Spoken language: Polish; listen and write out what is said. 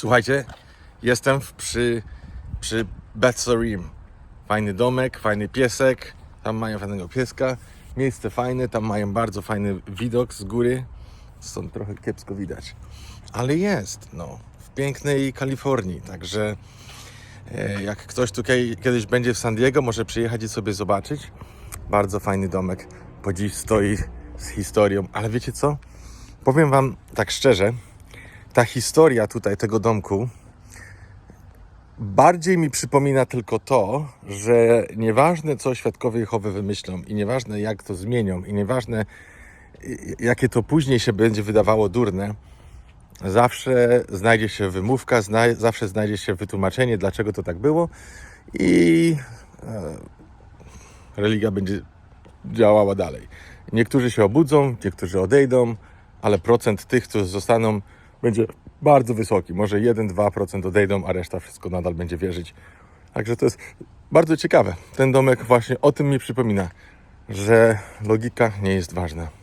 Słuchajcie, jestem przy, przy Betsorim. Fajny domek, fajny piesek. Tam mają fajnego pieska. Miejsce fajne, tam mają bardzo fajny widok z góry. Stąd trochę kiepsko widać. Ale jest, no. W pięknej Kalifornii. Także e, jak ktoś tutaj kiedyś będzie w San Diego, może przyjechać i sobie zobaczyć. Bardzo fajny domek. Po dziś stoi z historią. Ale wiecie co? Powiem Wam tak szczerze, ta historia tutaj tego domku bardziej mi przypomina tylko to, że nieważne co świadkowie Jehowy wymyślą i nieważne jak to zmienią i nieważne jakie to później się będzie wydawało durne, zawsze znajdzie się wymówka, zna, zawsze znajdzie się wytłumaczenie, dlaczego to tak było i e, religia będzie działała dalej. Niektórzy się obudzą, niektórzy odejdą, ale procent tych, którzy zostaną, będzie bardzo wysoki. Może 1-2% odejdą, a reszta wszystko nadal będzie wierzyć. Także to jest bardzo ciekawe. Ten domek właśnie o tym mi przypomina, że logika nie jest ważna.